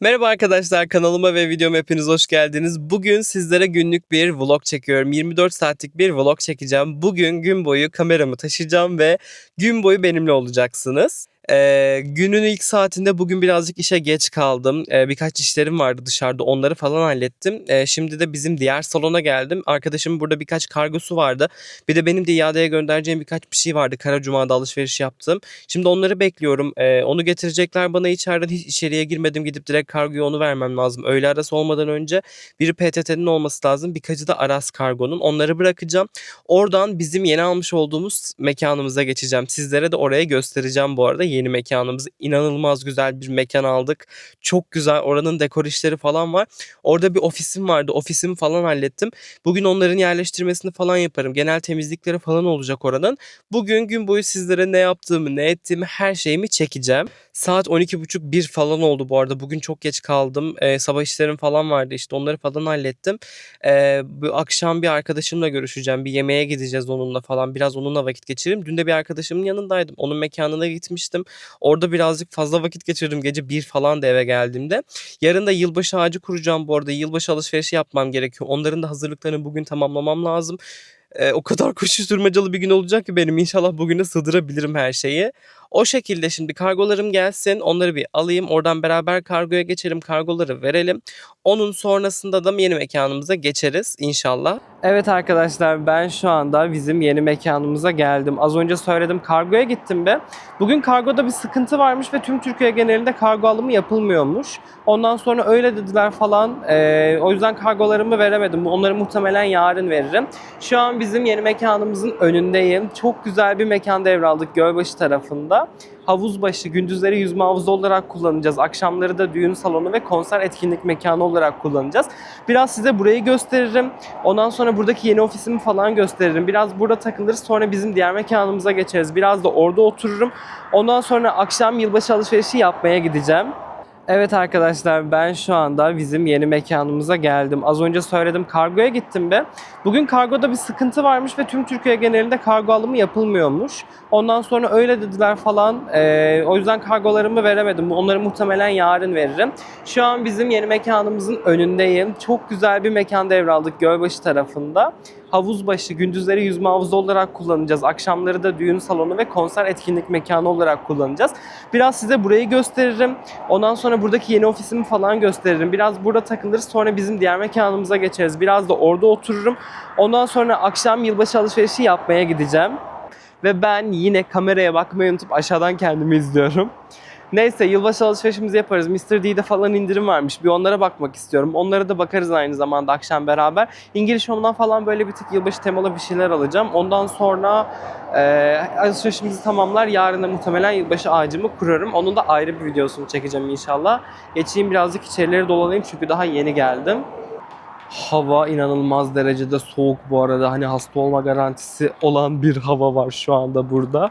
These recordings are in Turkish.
Merhaba arkadaşlar kanalıma ve videoma hepiniz hoş geldiniz. Bugün sizlere günlük bir vlog çekiyorum. 24 saatlik bir vlog çekeceğim. Bugün gün boyu kameramı taşıyacağım ve gün boyu benimle olacaksınız. Ee, günün ilk saatinde bugün birazcık işe geç kaldım. Ee, birkaç işlerim vardı dışarıda onları falan hallettim. Ee, şimdi de bizim diğer salona geldim. Arkadaşımın burada birkaç kargosu vardı. Bir de benim de iadeye göndereceğim birkaç bir şey vardı. Kara Cuma'da alışveriş yaptım. Şimdi onları bekliyorum. Ee, onu getirecekler bana içeriden hiç içeriye girmedim. Gidip direkt kargoya onu vermem lazım. Öğle arası olmadan önce biri PTT'nin olması lazım. Birkaçı da Aras Kargo'nun. Onları bırakacağım. Oradan bizim yeni almış olduğumuz mekanımıza geçeceğim. Sizlere de oraya göstereceğim bu arada yeni mekanımızı. İnanılmaz güzel bir mekan aldık. Çok güzel. Oranın dekor işleri falan var. Orada bir ofisim vardı. Ofisimi falan hallettim. Bugün onların yerleştirmesini falan yaparım. Genel temizlikleri falan olacak oranın. Bugün gün boyu sizlere ne yaptığımı, ne ettiğimi, her şeyimi çekeceğim. Saat 12.30-1 falan oldu bu arada. Bugün çok geç kaldım. Ee, sabah işlerim falan vardı işte. Onları falan hallettim. Ee, bu akşam bir arkadaşımla görüşeceğim. Bir yemeğe gideceğiz onunla falan. Biraz onunla vakit geçiririm. Dün de bir arkadaşımın yanındaydım. Onun mekanına gitmiştim. Orada birazcık fazla vakit geçirdim. Gece 1 falan da eve geldiğimde. Yarın da yılbaşı ağacı kuracağım bu arada. Yılbaşı alışverişi yapmam gerekiyor. Onların da hazırlıklarını bugün tamamlamam lazım. Ee, o kadar koşuşturmacalı bir gün olacak ki benim. İnşallah bugüne sığdırabilirim her şeyi. O şekilde şimdi kargolarım gelsin. Onları bir alayım. Oradan beraber kargoya geçelim. Kargoları verelim. Onun sonrasında da yeni mekanımıza geçeriz inşallah. Evet arkadaşlar ben şu anda bizim yeni mekanımıza geldim. Az önce söyledim kargoya gittim be. Bugün kargoda bir sıkıntı varmış ve tüm Türkiye genelinde kargo alımı yapılmıyormuş. Ondan sonra öyle dediler falan. Ee, o yüzden kargolarımı veremedim. Onları muhtemelen yarın veririm. Şu an bizim yeni mekanımızın önündeyim. Çok güzel bir mekan devraldık Gölbaşı tarafında. Havuz başı, gündüzleri yüzme havuzu olarak kullanacağız. Akşamları da düğün salonu ve konser etkinlik mekanı olarak kullanacağız. Biraz size burayı gösteririm. Ondan sonra buradaki yeni ofisimi falan gösteririm. Biraz burada takılırız. Sonra bizim diğer mekanımıza geçeriz. Biraz da orada otururum. Ondan sonra akşam yılbaşı alışverişi yapmaya gideceğim. Evet arkadaşlar ben şu anda bizim yeni mekanımıza geldim. Az önce söyledim kargoya gittim be. Bugün kargoda bir sıkıntı varmış ve tüm Türkiye genelinde kargo alımı yapılmıyormuş. Ondan sonra öyle dediler falan. Ee, o yüzden kargolarımı veremedim. Onları muhtemelen yarın veririm. Şu an bizim yeni mekanımızın önündeyim. Çok güzel bir mekan devraldık Gölbaşı tarafında. Havuz başı, gündüzleri yüzme havuzu olarak kullanacağız. Akşamları da düğün salonu ve konser etkinlik mekanı olarak kullanacağız. Biraz size burayı gösteririm. Ondan sonra buradaki yeni ofisimi falan gösteririm. Biraz burada takılırız. Sonra bizim diğer mekanımıza geçeriz. Biraz da orada otururum. Ondan sonra akşam yılbaşı alışverişi yapmaya gideceğim. Ve ben yine kameraya bakmayı unutup aşağıdan kendimi izliyorum. Neyse yılbaşı alışverişimizi yaparız. Mr. D'de falan indirim varmış. Bir onlara bakmak istiyorum. Onlara da bakarız aynı zamanda akşam beraber. İngiliz Home'dan falan böyle bir tık yılbaşı temalı bir şeyler alacağım. Ondan sonra e, alışverişimizi tamamlar. Yarın da muhtemelen yılbaşı ağacımı kurarım. Onun da ayrı bir videosunu çekeceğim inşallah. Geçeyim birazcık içerileri dolanayım çünkü daha yeni geldim. Hava inanılmaz derecede soğuk bu arada. Hani hasta olma garantisi olan bir hava var şu anda burada.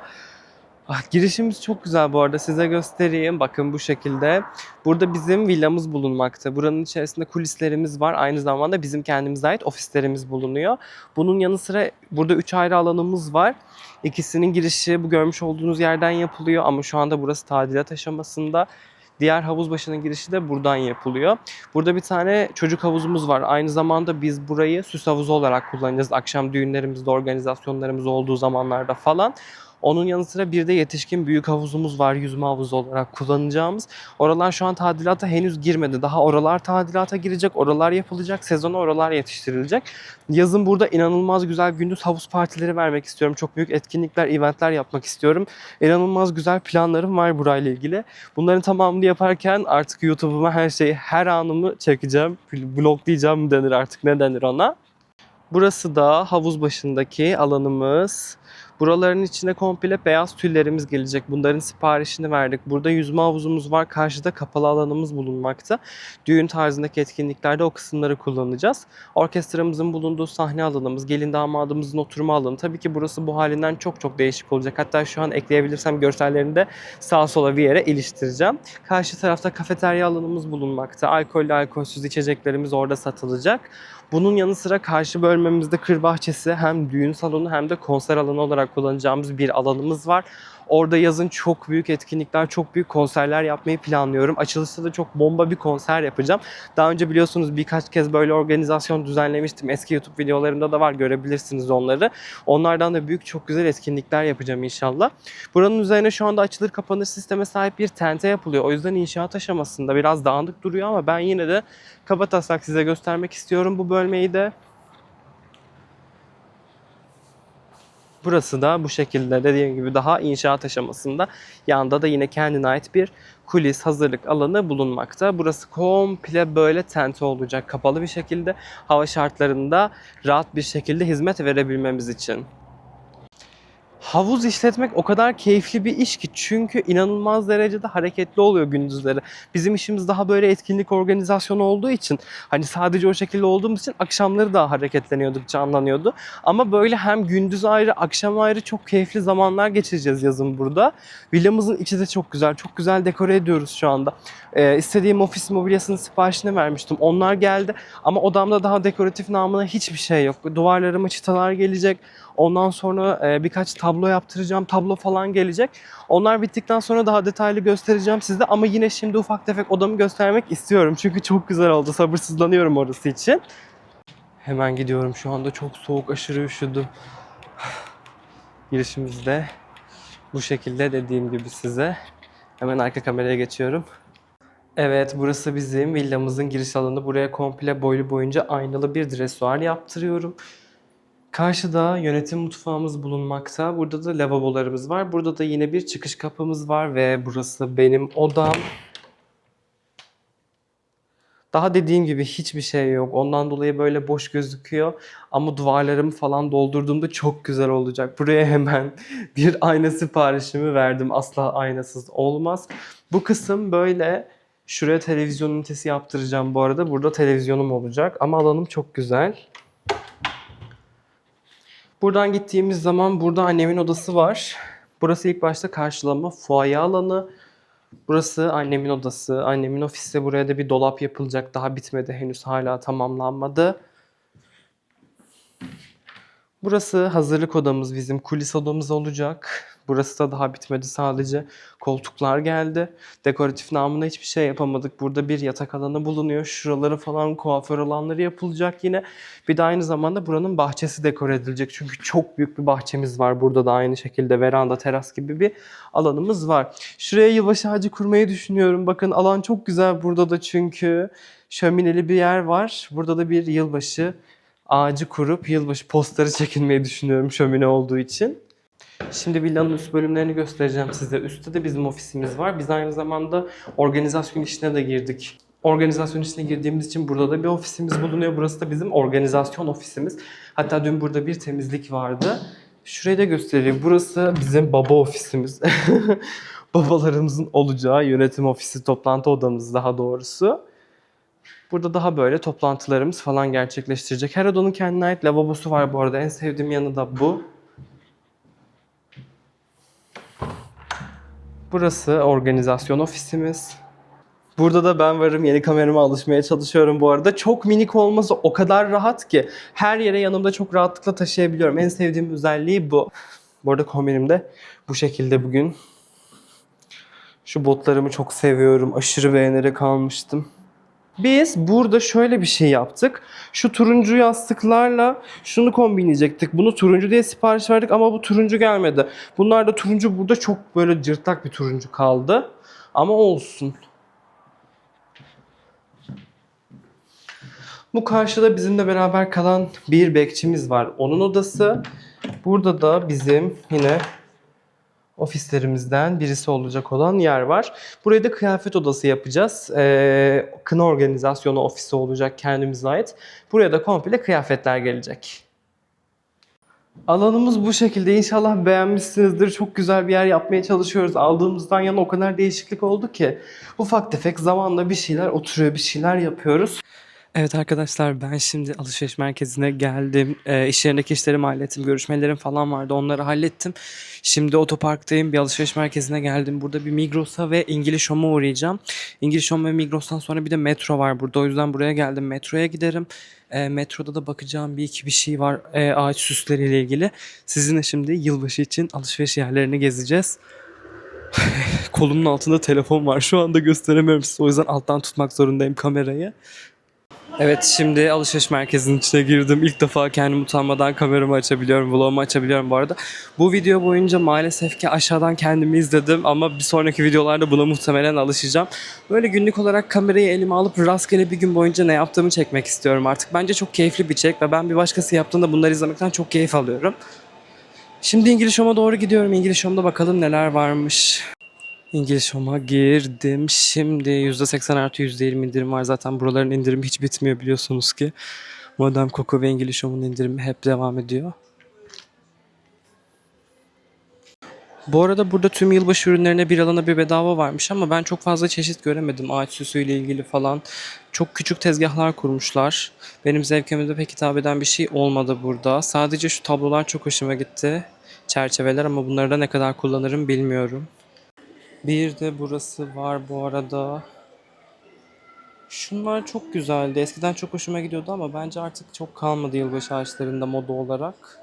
Ah, girişimiz çok güzel bu arada. Size göstereyim. Bakın bu şekilde. Burada bizim villamız bulunmakta. Buranın içerisinde kulislerimiz var. Aynı zamanda bizim kendimize ait ofislerimiz bulunuyor. Bunun yanı sıra burada 3 ayrı alanımız var. İkisinin girişi bu görmüş olduğunuz yerden yapılıyor ama şu anda burası tadilat aşamasında. Diğer havuz başının girişi de buradan yapılıyor. Burada bir tane çocuk havuzumuz var. Aynı zamanda biz burayı süs havuzu olarak kullanacağız. Akşam düğünlerimizde, organizasyonlarımız olduğu zamanlarda falan. Onun yanı sıra bir de yetişkin büyük havuzumuz var yüzme havuzu olarak kullanacağımız. Oralar şu an tadilata henüz girmedi. Daha oralar tadilata girecek, oralar yapılacak, sezona oralar yetiştirilecek. Yazın burada inanılmaz güzel gündüz havuz partileri vermek istiyorum. Çok büyük etkinlikler, eventler yapmak istiyorum. İnanılmaz güzel planlarım var burayla ilgili. Bunların tamamını yaparken artık YouTube'uma her şeyi, her anımı çekeceğim. Mı denir artık ne denir ona. Burası da havuz başındaki alanımız. Buraların içine komple beyaz tüllerimiz gelecek. Bunların siparişini verdik. Burada yüzme havuzumuz var. Karşıda kapalı alanımız bulunmakta. Düğün tarzındaki etkinliklerde o kısımları kullanacağız. Orkestramızın bulunduğu sahne alanımız, gelin damadımızın oturma alanı. Tabii ki burası bu halinden çok çok değişik olacak. Hatta şu an ekleyebilirsem görsellerini de sağa sola bir yere iliştireceğim. Karşı tarafta kafeterya alanımız bulunmakta. Alkollü alkolsüz içeceklerimiz orada satılacak. Bunun yanı sıra karşı bölmemizde kır bahçesi hem düğün salonu hem de konser alanı olarak kullanacağımız bir alanımız var. Orada yazın çok büyük etkinlikler, çok büyük konserler yapmayı planlıyorum. Açılışta da çok bomba bir konser yapacağım. Daha önce biliyorsunuz birkaç kez böyle organizasyon düzenlemiştim. Eski YouTube videolarımda da var görebilirsiniz onları. Onlardan da büyük çok güzel etkinlikler yapacağım inşallah. Buranın üzerine şu anda açılır kapanır sisteme sahip bir tente yapılıyor. O yüzden inşaat aşamasında biraz dağınık duruyor ama ben yine de kabataslak size göstermek istiyorum bu bölmeyi de. Burası da bu şekilde dediğim gibi daha inşaat aşamasında. Yanında da yine kendine ait bir kulis hazırlık alanı bulunmakta. Burası komple böyle tente olacak kapalı bir şekilde hava şartlarında rahat bir şekilde hizmet verebilmemiz için. Havuz işletmek o kadar keyifli bir iş ki çünkü inanılmaz derecede hareketli oluyor gündüzleri. Bizim işimiz daha böyle etkinlik organizasyonu olduğu için hani sadece o şekilde olduğumuz için akşamları daha hareketleniyorduk, canlanıyordu. Ama böyle hem gündüz ayrı, akşam ayrı çok keyifli zamanlar geçireceğiz yazın burada. Villamızın içi de çok güzel, çok güzel dekore ediyoruz şu anda. Ee, istediğim ofis mobilyasının siparişini vermiştim. Onlar geldi ama odamda daha dekoratif namına hiçbir şey yok. Duvarlarıma çıtalar gelecek. Ondan sonra e, birkaç tablo yaptıracağım. Tablo falan gelecek. Onlar bittikten sonra daha detaylı göstereceğim size. Ama yine şimdi ufak tefek odamı göstermek istiyorum. Çünkü çok güzel oldu. Sabırsızlanıyorum orası için. Hemen gidiyorum. Şu anda çok soğuk, aşırı üşüdüm. Girişimizde bu şekilde dediğim gibi size. Hemen arka kameraya geçiyorum. Evet, burası bizim villamızın giriş alanı. Buraya komple boylu boyunca aynalı bir dresuar yaptırıyorum. Karşıda yönetim mutfağımız bulunmakta. Burada da lavabolarımız var. Burada da yine bir çıkış kapımız var ve burası benim odam. Daha dediğim gibi hiçbir şey yok. Ondan dolayı böyle boş gözüküyor. Ama duvarlarımı falan doldurduğumda çok güzel olacak. Buraya hemen bir ayna siparişimi verdim. Asla aynasız olmaz. Bu kısım böyle Şuraya televizyon ünitesi yaptıracağım bu arada. Burada televizyonum olacak. Ama alanım çok güzel. Buradan gittiğimiz zaman burada annemin odası var. Burası ilk başta karşılama fuaye alanı. Burası annemin odası. Annemin ofisi. Buraya da bir dolap yapılacak. Daha bitmedi henüz hala tamamlanmadı. Burası hazırlık odamız bizim. Kulis odamız olacak. Burası da daha bitmedi sadece. Koltuklar geldi. Dekoratif namına hiçbir şey yapamadık. Burada bir yatak alanı bulunuyor. Şuraları falan kuaför alanları yapılacak yine. Bir de aynı zamanda buranın bahçesi dekore edilecek. Çünkü çok büyük bir bahçemiz var. Burada da aynı şekilde veranda, teras gibi bir alanımız var. Şuraya yılbaşı ağacı kurmayı düşünüyorum. Bakın alan çok güzel burada da çünkü. Şömineli bir yer var. Burada da bir yılbaşı ağacı kurup yılbaşı postları çekilmeyi düşünüyorum şömine olduğu için. Şimdi villanın üst bölümlerini göstereceğim size. Üstte de bizim ofisimiz var. Biz aynı zamanda organizasyon işine de girdik. Organizasyon işine girdiğimiz için burada da bir ofisimiz bulunuyor. Burası da bizim organizasyon ofisimiz. Hatta dün burada bir temizlik vardı. Şurayı da göstereyim. Burası bizim baba ofisimiz. Babalarımızın olacağı yönetim ofisi, toplantı odamız daha doğrusu. Burada daha böyle toplantılarımız falan gerçekleştirecek. Her kendine ait lavabosu var bu arada. En sevdiğim yanı da bu. Burası organizasyon ofisimiz. Burada da ben varım. Yeni kamerama alışmaya çalışıyorum bu arada. Çok minik olması o kadar rahat ki her yere yanımda çok rahatlıkla taşıyabiliyorum. En sevdiğim özelliği bu. Bu arada kombinim de bu şekilde bugün. Şu botlarımı çok seviyorum. Aşırı beğenerek almıştım. Biz burada şöyle bir şey yaptık. Şu turuncu yastıklarla şunu kombinleyecektik. Bunu turuncu diye sipariş verdik ama bu turuncu gelmedi. Bunlar da turuncu burada çok böyle cırtlak bir turuncu kaldı. Ama olsun. Bu karşıda bizimle beraber kalan bir bekçimiz var. Onun odası. Burada da bizim yine ofislerimizden birisi olacak olan yer var. Buraya da kıyafet odası yapacağız. Ee, kına organizasyonu ofisi olacak kendimize ait. Buraya da komple kıyafetler gelecek. Alanımız bu şekilde. İnşallah beğenmişsinizdir. Çok güzel bir yer yapmaya çalışıyoruz. Aldığımızdan yana o kadar değişiklik oldu ki. Ufak tefek zamanla bir şeyler oturuyor, bir şeyler yapıyoruz. Evet arkadaşlar ben şimdi alışveriş merkezine geldim. Ee, iş yerindeki işlerimi hallettim. Görüşmelerim falan vardı. Onları hallettim. Şimdi otoparktayım. Bir alışveriş merkezine geldim. Burada bir Migros'a ve İngiliz Home'a uğrayacağım. İngiliz Home ve Migros'tan sonra bir de metro var burada. O yüzden buraya geldim. Metroya giderim. Ee, metroda da bakacağım bir iki bir şey var ee, ağaç süsleriyle ilgili. Sizinle şimdi yılbaşı için alışveriş yerlerini gezeceğiz. Kolumun altında telefon var. Şu anda gösteremiyorum size. O yüzden alttan tutmak zorundayım kamerayı. Evet şimdi alışveriş merkezinin içine girdim. İlk defa kendim utanmadan kameramı açabiliyorum, vlogumu açabiliyorum bu arada. Bu video boyunca maalesef ki aşağıdan kendimi izledim ama bir sonraki videolarda buna muhtemelen alışacağım. Böyle günlük olarak kamerayı elime alıp rastgele bir gün boyunca ne yaptığımı çekmek istiyorum artık. Bence çok keyifli bir çek ve ben bir başkası yaptığında bunları izlemekten çok keyif alıyorum. Şimdi İngiliz Home'a doğru gidiyorum. İngiliz Home'da bakalım neler varmış. İngiliz Home'a girdim. Şimdi %80 artı %20 indirim var. Zaten buraların indirimi hiç bitmiyor biliyorsunuz ki. Modern Coco ve İngiliz Home'un indirimi hep devam ediyor. Bu arada burada tüm yılbaşı ürünlerine bir alana bir bedava varmış ama ben çok fazla çeşit göremedim ağaç süsüyle ilgili falan. Çok küçük tezgahlar kurmuşlar. Benim zevkime de pek hitap eden bir şey olmadı burada. Sadece şu tablolar çok hoşuma gitti. Çerçeveler ama bunları da ne kadar kullanırım bilmiyorum. Bir de burası var bu arada. Şunlar çok güzeldi. Eskiden çok hoşuma gidiyordu ama bence artık çok kalmadı yılbaşı ağaçlarında moda olarak.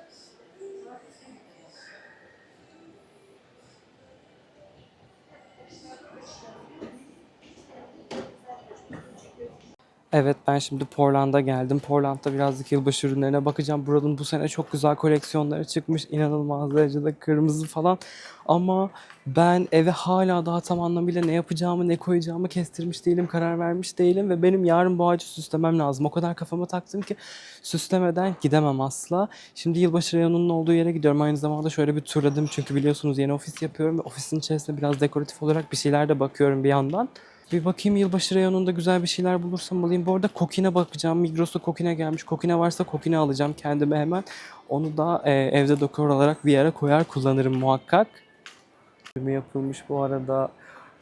Evet ben şimdi Portland'a geldim. Portland'da birazcık yılbaşı ürünlerine bakacağım. Buranın bu sene çok güzel koleksiyonları çıkmış. İnanılmaz derecede kırmızı falan. Ama ben eve hala daha tam anlamıyla ne yapacağımı ne koyacağımı kestirmiş değilim. Karar vermiş değilim. Ve benim yarın bu ağacı süslemem lazım. O kadar kafama taktım ki süslemeden gidemem asla. Şimdi yılbaşı reyonunun olduğu yere gidiyorum. Aynı zamanda şöyle bir turladım. Çünkü biliyorsunuz yeni ofis yapıyorum. Ve ofisin içerisinde biraz dekoratif olarak bir şeyler de bakıyorum bir yandan. Bir bakayım yılbaşı reyonunda güzel bir şeyler bulursam alayım. Bu arada kokine bakacağım. Migros'ta kokine gelmiş. Kokine varsa kokine alacağım kendime hemen. Onu da e, evde dekor olarak bir yere koyar kullanırım muhakkak. Yapılmış bu arada.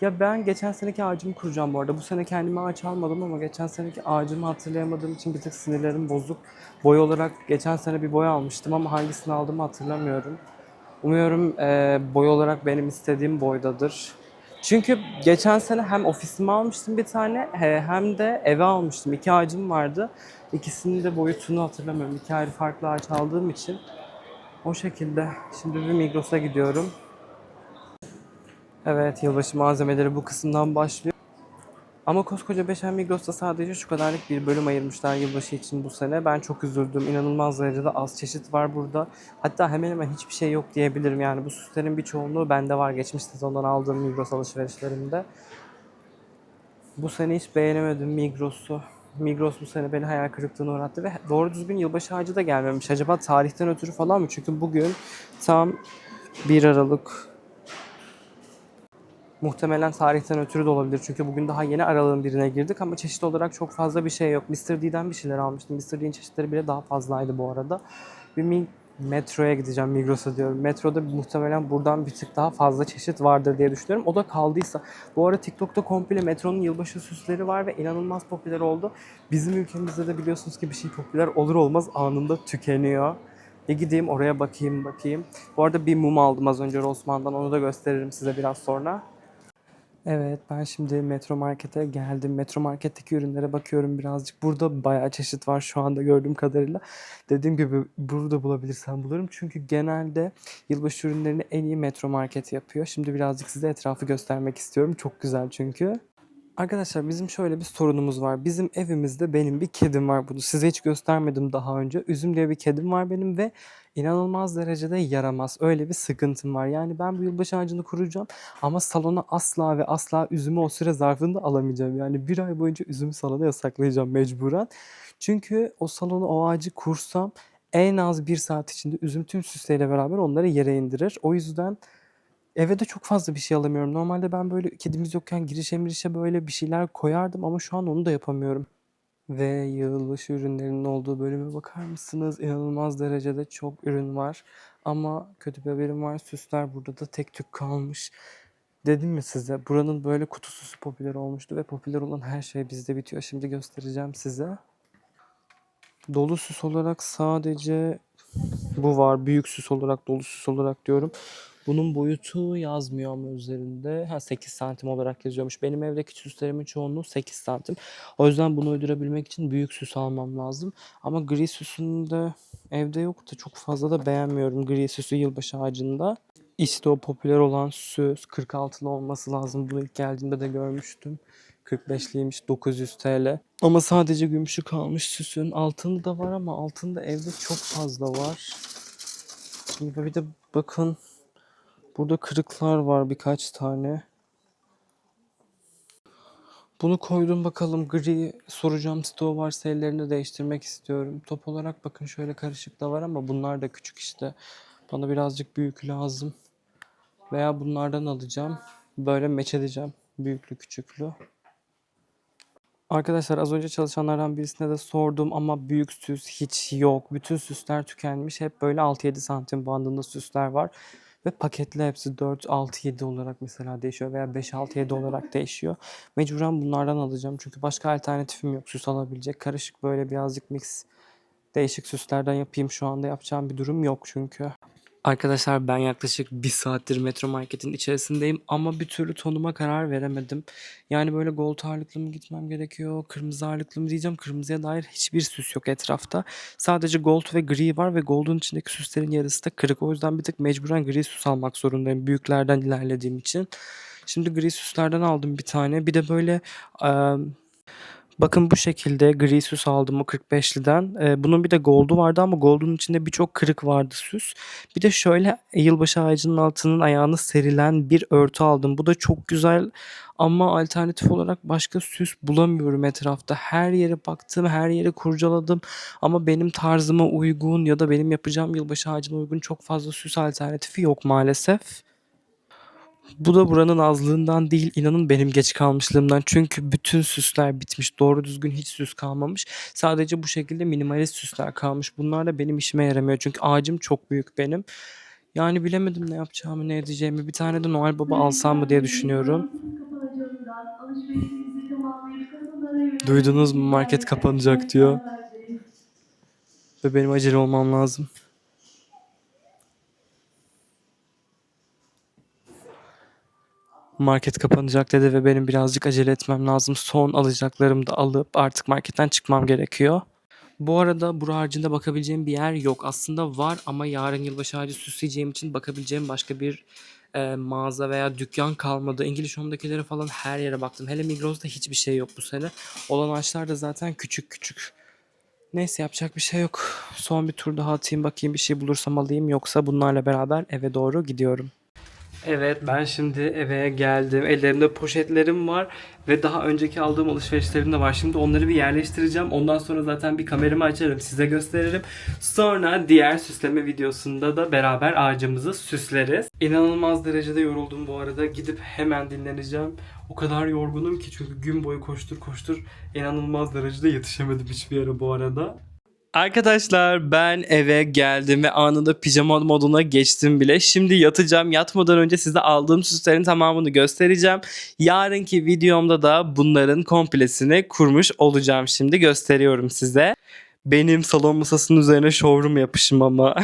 Ya ben geçen seneki ağacımı kuracağım bu arada. Bu sene kendime ağaç almadım ama geçen seneki ağacımı hatırlayamadığım için bir tık sinirlerim bozuk. Boy olarak geçen sene bir boy almıştım ama hangisini aldığımı hatırlamıyorum. Umuyorum e, boy olarak benim istediğim boydadır. Çünkü geçen sene hem ofisime almıştım bir tane he- hem de eve almıştım. İki ağacım vardı. İkisinin de boyutunu hatırlamıyorum. İki ayrı farklı ağaç aldığım için. O şekilde. Şimdi bir Migros'a gidiyorum. Evet yılbaşı malzemeleri bu kısımdan başlıyor. Ama koskoca Beşen Migros'ta sadece şu kadarlık bir bölüm ayırmışlar yılbaşı için bu sene. Ben çok üzüldüm. İnanılmaz derecede az çeşit var burada. Hatta hemen hemen hiçbir şey yok diyebilirim. Yani bu süslerin bir çoğunluğu bende var. Geçmiş sezondan aldığım Migros alışverişlerimde. Bu sene hiç beğenemedim Migros'u. Migros bu sene beni hayal kırıklığına uğrattı ve doğru düzgün yılbaşı ağacı da gelmemiş. Acaba tarihten ötürü falan mı? Çünkü bugün tam 1 Aralık Muhtemelen tarihten ötürü de olabilir. Çünkü bugün daha yeni aralığın birine girdik ama çeşit olarak çok fazla bir şey yok. Mr. D'den bir şeyler almıştım. Mr. D'nin çeşitleri bile daha fazlaydı bu arada. Bir mi- metroya gideceğim Migros'a diyorum. Metroda muhtemelen buradan bir tık daha fazla çeşit vardır diye düşünüyorum. O da kaldıysa. Bu ara TikTok'ta komple metronun yılbaşı süsleri var ve inanılmaz popüler oldu. Bizim ülkemizde de biliyorsunuz ki bir şey popüler olur olmaz anında tükeniyor. Bir gideyim oraya bakayım bakayım. Bu arada bir mum aldım az önce Rossmann'dan. Onu da gösteririm size biraz sonra. Evet ben şimdi Metro Market'e geldim. Metro Market'teki ürünlere bakıyorum birazcık. Burada bayağı çeşit var şu anda gördüğüm kadarıyla. Dediğim gibi burada bulabilirsem bulurum. Çünkü genelde yılbaşı ürünlerini en iyi Metro Market yapıyor. Şimdi birazcık size etrafı göstermek istiyorum. Çok güzel çünkü. Arkadaşlar bizim şöyle bir sorunumuz var. Bizim evimizde benim bir kedim var. Bunu size hiç göstermedim daha önce. Üzüm diye bir kedim var benim ve inanılmaz derecede yaramaz. Öyle bir sıkıntım var. Yani ben bu yılbaşı ağacını kuracağım ama salona asla ve asla üzümü o süre zarfında alamayacağım. Yani bir ay boyunca üzümü salona yasaklayacağım mecburen. Çünkü o salonu o ağacı kursam en az bir saat içinde üzüm tüm süsleriyle beraber onları yere indirir. O yüzden Eve de çok fazla bir şey alamıyorum. Normalde ben böyle kedimiz yokken girişe mirişe böyle bir şeyler koyardım ama şu an onu da yapamıyorum. Ve yılbaşı ürünlerinin olduğu bölüme bakar mısınız? İnanılmaz derecede çok ürün var. Ama kötü bir haberim var. Süsler burada da tek tük kalmış. Dedim mi size buranın böyle kutu süsü popüler olmuştu ve popüler olan her şey bizde bitiyor. Şimdi göstereceğim size. Dolu süs olarak sadece bu var. Büyük süs olarak, dolu süs olarak diyorum. Bunun boyutu yazmıyor ama üzerinde. Ha 8 santim olarak yazıyormuş. Benim evdeki süslerimin çoğunluğu 8 santim. O yüzden bunu uydurabilmek için büyük süs almam lazım. Ama gri süsünü de evde yok da çok fazla da beğenmiyorum gri süsü yılbaşı ağacında. İşte o popüler olan süs 46'lı olması lazım. Bunu ilk geldiğimde de görmüştüm. 45'liymiş 900 TL. Ama sadece gümüşü kalmış süsün. Altını da var ama altında evde çok fazla var. Bir de bakın burada kırıklar var birkaç tane. Bunu koydum bakalım gri soracağım stoğu varsa ellerini değiştirmek istiyorum. Top olarak bakın şöyle karışık da var ama bunlar da küçük işte. Bana birazcık büyük lazım. Veya bunlardan alacağım. Böyle meç edeceğim. Büyüklü küçüklü. Arkadaşlar az önce çalışanlardan birisine de sordum ama büyük süs hiç yok. Bütün süsler tükenmiş. Hep böyle 6-7 santim bandında süsler var. Ve paketli hepsi 4, 6, 7 olarak mesela değişiyor veya 5, 6, 7 olarak değişiyor. Mecburen bunlardan alacağım çünkü başka alternatifim yok süs alabilecek. Karışık böyle birazcık mix değişik süslerden yapayım şu anda yapacağım bir durum yok çünkü. Arkadaşlar ben yaklaşık bir saattir Metro Market'in içerisindeyim ama bir türlü tonuma karar veremedim. Yani böyle gold ağırlıklı mı gitmem gerekiyor, kırmızı ağırlıklı mı diyeceğim. Kırmızıya dair hiçbir süs yok etrafta. Sadece gold ve gri var ve gold'un içindeki süslerin yarısı da kırık. O yüzden bir tık mecburen gri süs almak zorundayım büyüklerden ilerlediğim için. Şimdi gri süslerden aldım bir tane. Bir de böyle eee, Bakın bu şekilde gri süs aldım o 45'liden. Ee, bunun bir de gold'u vardı ama gold'un içinde birçok kırık vardı süs. Bir de şöyle yılbaşı ağacının altının ayağını serilen bir örtü aldım. Bu da çok güzel ama alternatif olarak başka süs bulamıyorum etrafta. Her yere baktım, her yere kurcaladım ama benim tarzıma uygun ya da benim yapacağım yılbaşı ağacına uygun çok fazla süs alternatifi yok maalesef. Bu da buranın azlığından değil, inanın benim geç kalmışlığımdan. Çünkü bütün süsler bitmiş. Doğru düzgün hiç süs kalmamış. Sadece bu şekilde minimalist süsler kalmış. Bunlar da benim işime yaramıyor. Çünkü ağacım çok büyük benim. Yani bilemedim ne yapacağımı, ne edeceğimi. Bir tane de Noel Baba alsam mı diye düşünüyorum. Duydunuz mu? Market kapanacak diyor. Ve benim acele olmam lazım. Market kapanacak dedi ve benim birazcık acele etmem lazım. Son alacaklarımı da alıp artık marketten çıkmam gerekiyor. Bu arada bura haricinde bakabileceğim bir yer yok. Aslında var ama yarın yılbaşı ağacı süsleyeceğim için bakabileceğim başka bir e, mağaza veya dükkan kalmadı. İngiliz Home'dakilere falan her yere baktım. Hele Migros'ta hiçbir şey yok bu sene. Olan ağaçlar da zaten küçük küçük. Neyse yapacak bir şey yok. Son bir tur daha atayım bakayım bir şey bulursam alayım. Yoksa bunlarla beraber eve doğru gidiyorum. Evet ben şimdi eve geldim. Ellerimde poşetlerim var ve daha önceki aldığım alışverişlerim de var. Şimdi onları bir yerleştireceğim. Ondan sonra zaten bir kameramı açarım size gösteririm. Sonra diğer süsleme videosunda da beraber ağacımızı süsleriz. İnanılmaz derecede yoruldum bu arada. Gidip hemen dinleneceğim. O kadar yorgunum ki çünkü gün boyu koştur koştur inanılmaz derecede yetişemedim hiçbir yere bu arada. Arkadaşlar ben eve geldim ve anında pijama moduna geçtim bile. Şimdi yatacağım. Yatmadan önce size aldığım süslerin tamamını göstereceğim. Yarınki videomda da bunların komplesini kurmuş olacağım. Şimdi gösteriyorum size. Benim salon masasının üzerine showroom yapışım ama.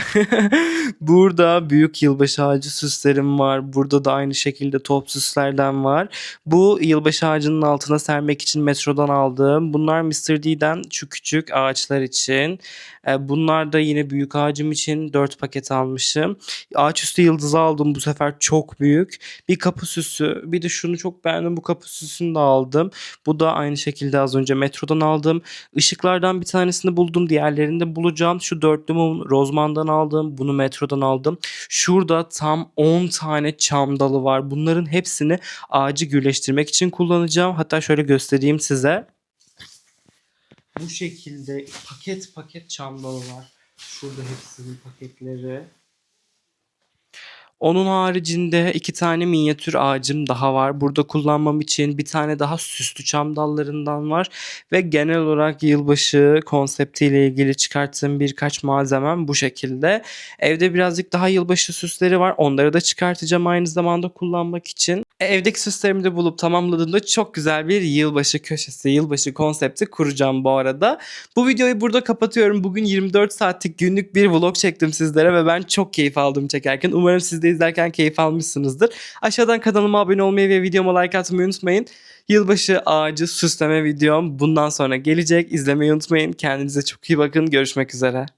Burada büyük yılbaşı ağacı süslerim var. Burada da aynı şekilde top süslerden var. Bu yılbaşı ağacının altına sermek için metrodan aldığım. Bunlar Mr. D'den şu küçük ağaçlar için. E, Bunlar da yine büyük ağacım için 4 paket almışım. Ağaç üstü yıldızı aldım bu sefer çok büyük. Bir kapı süsü. Bir de şunu çok beğendim. Bu kapı süsünü de aldım. Bu da aynı şekilde az önce metrodan aldım. Işıklardan bir tanesini buldum. Diğerlerini de bulacağım. Şu dörtlü mum Rozman'dan aldım. Bunu metrodan aldım. Şurada tam 10 tane çam dalı var. Bunların hepsini ağacı gürleştirmek için kullanacağım. Hatta şöyle göstereyim size. Bu şekilde paket paket çam dalı var. Şurada hepsinin paketleri. Onun haricinde iki tane minyatür ağacım daha var. Burada kullanmam için bir tane daha süslü çam dallarından var. Ve genel olarak yılbaşı konseptiyle ilgili çıkarttığım birkaç malzemem bu şekilde. Evde birazcık daha yılbaşı süsleri var. Onları da çıkartacağım aynı zamanda kullanmak için. E, Evdeki süslerimi de bulup tamamladığımda çok güzel bir yılbaşı köşesi, yılbaşı konsepti kuracağım bu arada. Bu videoyu burada kapatıyorum. Bugün 24 saatlik günlük bir vlog çektim sizlere ve ben çok keyif aldım çekerken. Umarım siz de izlerken keyif almışsınızdır. Aşağıdan kanalıma abone olmayı ve videoma like atmayı unutmayın. Yılbaşı ağacı süsleme videom bundan sonra gelecek. İzlemeyi unutmayın. Kendinize çok iyi bakın. Görüşmek üzere.